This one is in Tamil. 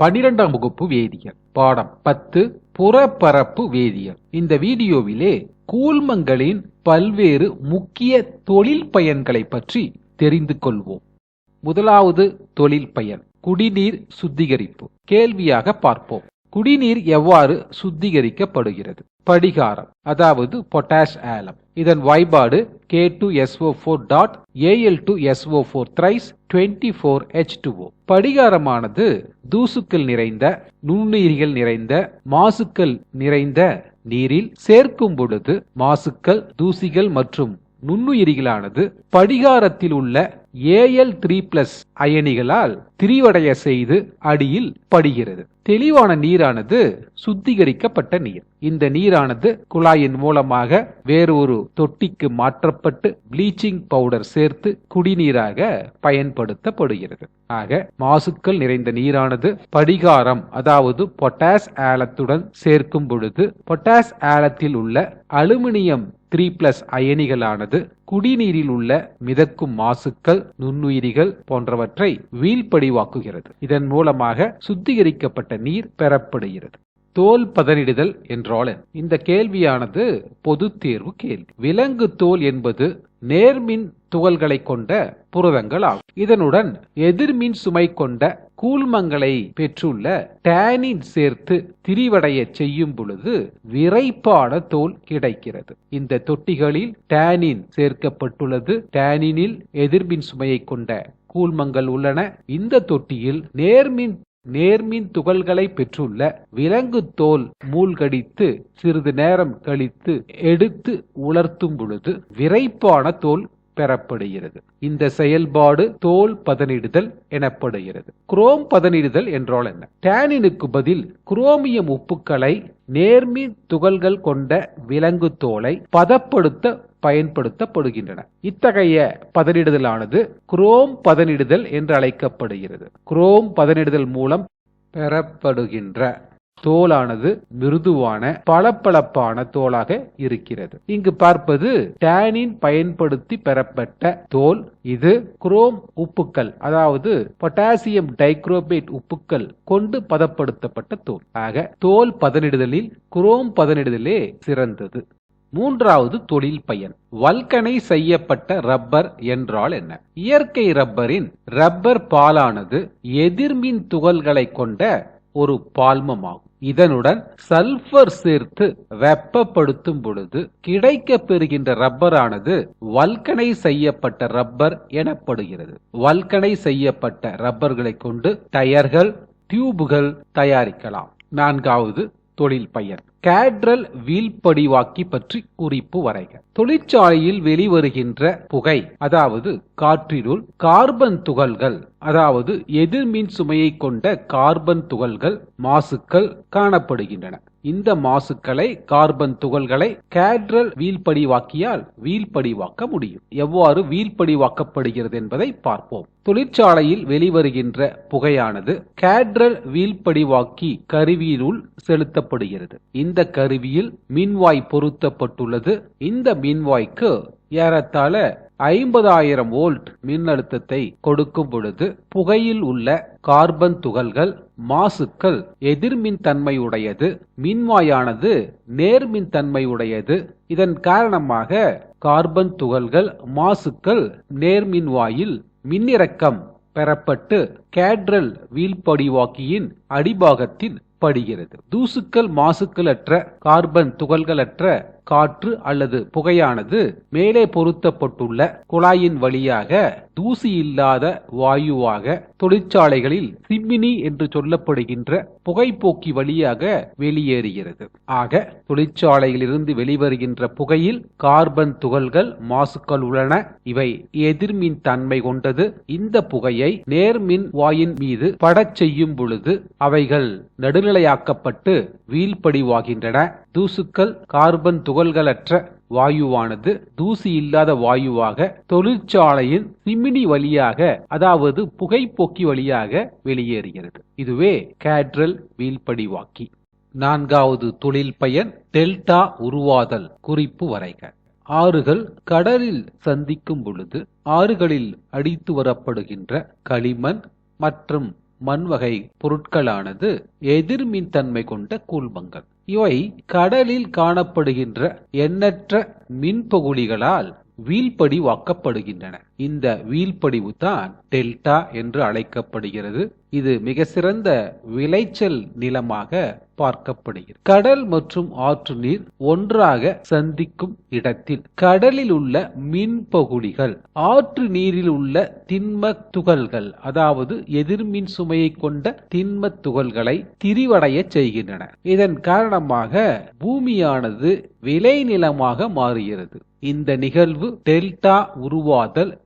பனிரெண்டாம் வகுப்பு வேதியியல். பாடம் பத்து புறப்பரப்பு வேதியியல். இந்த வீடியோவிலே கூழ்மங்களின் பல்வேறு முக்கிய தொழில் பயன்களை பற்றி தெரிந்து கொள்வோம். முதலாவது தொழில் பயன் குடிநீர் சுத்திகரிப்பு. கேள்வியாக பார்ப்போம். குடிநீர் எவ்வாறு சுத்திகரிக்கப்படுகிறது? படிகாரம் அதாவது பொட்டாஷ் ஆலம் இதன் வாய்பாடு K two SO four dot AL two SO four thrice twenty four H two O படிகாரமானது தூசுக்கள் நிறைந்த நுண்ணுயிரிகள் நிறைந்த மாசுக்கள் நிறைந்த நீரில் சேர்க்கும் பொழுது மாசுக்கள் தூசிகள் மற்றும் நுண்ணுயிரிகளானது படிகாரத்தில் உள்ள ஏஎல் த்ரீ பிளஸ் அயனிகளால் திரிவடைய செய்து அடியில் படுகிறது. தெளிவான நீரானது சுத்திகரிக்கப்பட்ட நீர். இந்த நீரானது குழாயின் மூலமாக வேறொரு தொட்டிக்கு மாற்றப்பட்டு ப்ளீச்சிங் பவுடர் சேர்த்து குடிநீராக பயன்படுத்தப்படுகிறது. ஆக மாசுக்கள் நிறைந்த நீரானது படிகாரம் அதாவது பொட்டாஸ் ஆலத்துடன் சேர்க்கும் பொழுது பொட்டாஸ் ஆலத்தில் உள்ள அலுமினியம் த்ரீ பிளஸ் அயனிகளானது குடிநீரில் உள்ள மிதக்கும் மாசுக்கள் நுண்ணுயிரிகள் போன்றவற்றை வீழ்படிவாக்குகிறது. இதன் மூலமாக சுத்திகரிக்கப்பட்ட நீர் பெறப்படுகிறது. தோல் பதனிடுதல் என்றால் இந்த கேள்வியானது பொது தேர்வு கேள்வி. விலங்கு தோல் என்பது நேர்மின் துகள்களை கொண்ட புரதங்கள் ஆகும் இதனுடன் எதிர்மின் சுமை கொண்ட கூழ்மங்களை பெற்றுள்ள டேனின் சேர்த்து திரிவடைய செய்யும் பொழுது விரைப்பான தோல் கிடைக்கிறது. இந்த தொட்டிகளில் டேனின் சேர்க்கப்பட்டுள்ளது. டேனினில் எதிர்மின் சுமையை கொண்ட கூழ்மங்கள் உள்ளன. இந்த தொட்டியில் நேர்மின் நேர்மின் துகள்களை பெற்றுள்ள விலங்கு தோல் மூழ்கடித்து சிறிது நேரம் கழித்து எடுத்து உலர்த்தும் பொழுது விரைப்பான தோல் பெறப்படுகிறது. இந்த செயல்பாடு தோல் பதனிடுதல் எனப்படுகிறது. குரோம் பதனிடுதல் என்றால் என்ன? டேனினுக்கு பதில் குரோமியம் உப்புக்களை நேர்மின் துகள்கள் கொண்ட விலங்கு தோலை பதப்படுத்த பயன்படுத்தப்படுகின்றன. இத்தகைய பதனிடுதலானது குரோம் பதனிடுதல் என்று அழைக்கப்படுகிறது. குரோம் பதனிடுதல் மூலம் பெறப்படுகின்ற தோலானது மிருதுவான பளபளப்பான தோலாக இருக்கிறது. இங்கு பார்ப்பது டேனின் பயன்படுத்தி பெறப்பட்ட தோல். இது குரோம் உப்புக்கள் அதாவது பொட்டாசியம் டைக்ரோபேட் உப்புக்கள் கொண்டு பதப்படுத்தப்பட்ட தோல். ஆக தோல் பதனிடுதலில் குரோம் பதனிடுதலே சிறந்தது. மூன்றாவது தொழில் பயன் வல்கனை செய்யப்பட்ட ரப்பர் என்றால் என்ன? இயற்கை ரப்பரின் ரப்பர் பாலானது எதிர்மின் துகள்களை கொண்ட ஒரு பால்மமாகும். இதனுடன் சல்பர் சேர்த்து வெப்பப்படுத்தும் பொழுது கிடைக்க பெறுகின்ற ரப்பரானது வல்கனை செய்யப்பட்ட ரப்பர் எனப்படுகிறது. வல்கனை செய்யப்பட்ட ரப்பர்களை கொண்டு டயர்கள் டியூபுகள் தயாரிக்கலாம். நான்காவது தொழில் பயன். கேட்ரல் வீழ்படிவாக்கி பற்றி குறிப்பு வரைக. தொழிற்சாலையில் வெளிவருகின்ற புகை அதாவது காற்றினுள் கார்பன் துகள்கள் அதாவது எதிர்மின் சுமையை கொண்ட கார்பன் துகள்கள் மாசுக்கள் காணப்படுகின்றன. இந்த மாசுக்களை கார்பன் துகள்களை கேட்ரல் வீழ்படிவாக்கியால் வீழ்படிவாக்க முடியும். எவ்வாறு வீழ்படிவாக்கப்படுகிறது என்பதை பார்ப்போம். தொழிற்சாலையில் வெளிவருகின்ற புகையானது கேட்ரல் வீழ்படிவாக்கி கருவியினுள் செலுத்தப்படுகிறது. இந்த கருவியில் மின்வாய் பொருத்தப்பட்டுள்ளது. இந்த மின்வாய்க்கு ஏறத்தாழ ஐம்பதாயிரம் வோல்ட் மின்னழுத்தத்தை கொடுக்கும் பொழுது புகையில் உள்ள கார்பன் துகள்கள் மாசுக்கள் எதிர்மின் தன்மையுடையது மின்வாயானது நேர்மின் தன்மையுடையது இதன் காரணமாக கார்பன் துகள்கள் மாசுக்கள் நேர்மின்வாயில் மின்னிறக்கம் பெறப்பட்டு கேட்ரல் வீழ்படிவாக்கியின் அடிபாகத்தில் படுகிறது. தூசுக்கள் மாசுக்களற்ற கார்பன் துகள்களற்ற காற்று அல்லது புகையானது மேலே பொருத்தப்பட்டுள்ள குழாயின் வழியாக தூசி இல்லாத வாயுவாக தொழிற்சாலைகளில் சிம்மினி என்று சொல்லப்படுகின்ற புகைப்போக்கி வழியாக வெளியேறுகிறது. ஆக தொழிற்சாலையிலிருந்து வெளிவருகின்ற புகையில் கார்பன் துகள்கள் மாசுக்கள் உள்ளன. இவை எதிர்மின் தன்மை கொண்டது. இந்த புகையை நேர்மின் வாயின் மீது படச் செய்யும் பொழுது அவைகள் நடுநிலையாக்கப்பட்டு வீழ்படிவாகின்றன. தூசுக்கள் கார்பன் துகள்களற்ற வாயுவானது தூசி இல்லாத வாயுவாக தொழிற்சாலையின் சிமினி வழியாக அதாவது புகைப்போக்கி வழியாக வெளியேறுகிறது. இதுவே கேட்ரல் வீழ்படிவாக்கி. நான்காவது தொழில் பயன் டெல்டா உருவாதல் குறிப்பு வரைக. ஆறுகள் கடலில் சந்திக்கும் பொழுது ஆறுகளில் அடித்து வரப்படுகின்ற களிமண் மற்றும் மண்வகை பொருட்களானது எதிர்மின் தன்மை கொண்ட கூழ்மங்கள். இவை கடலில் காணப்படுகின்ற எண்ணற்ற மின்பகுளிகளால் வீழ்படிவாக்கப்படுகின்றன. இந்த வீழ்படிவு தான் டெல்டா என்று அழைக்கப்படுகிறது. இது மிக சிறந்த விளைச்சல் நிலமாக பார்க்கப்படுகிறது. கடல் மற்றும் ஆற்று நீர் ஒன்றாக சந்திக்கும் இடத்தில் கடலில் உள்ள மின்பகுளிகள் ஆற்று நீரில் உள்ள திண்ம துகள்கள் அதாவது எதிர்மின் சுமையை கொண்ட திண்ம துகள்களை திரிவடைய செய்கின்றன. இதன் காரணமாக பூமியானது விளைநிலமாக மாறுகிறது. இந்த நிகழ்வு டெல்டா உருவாதல்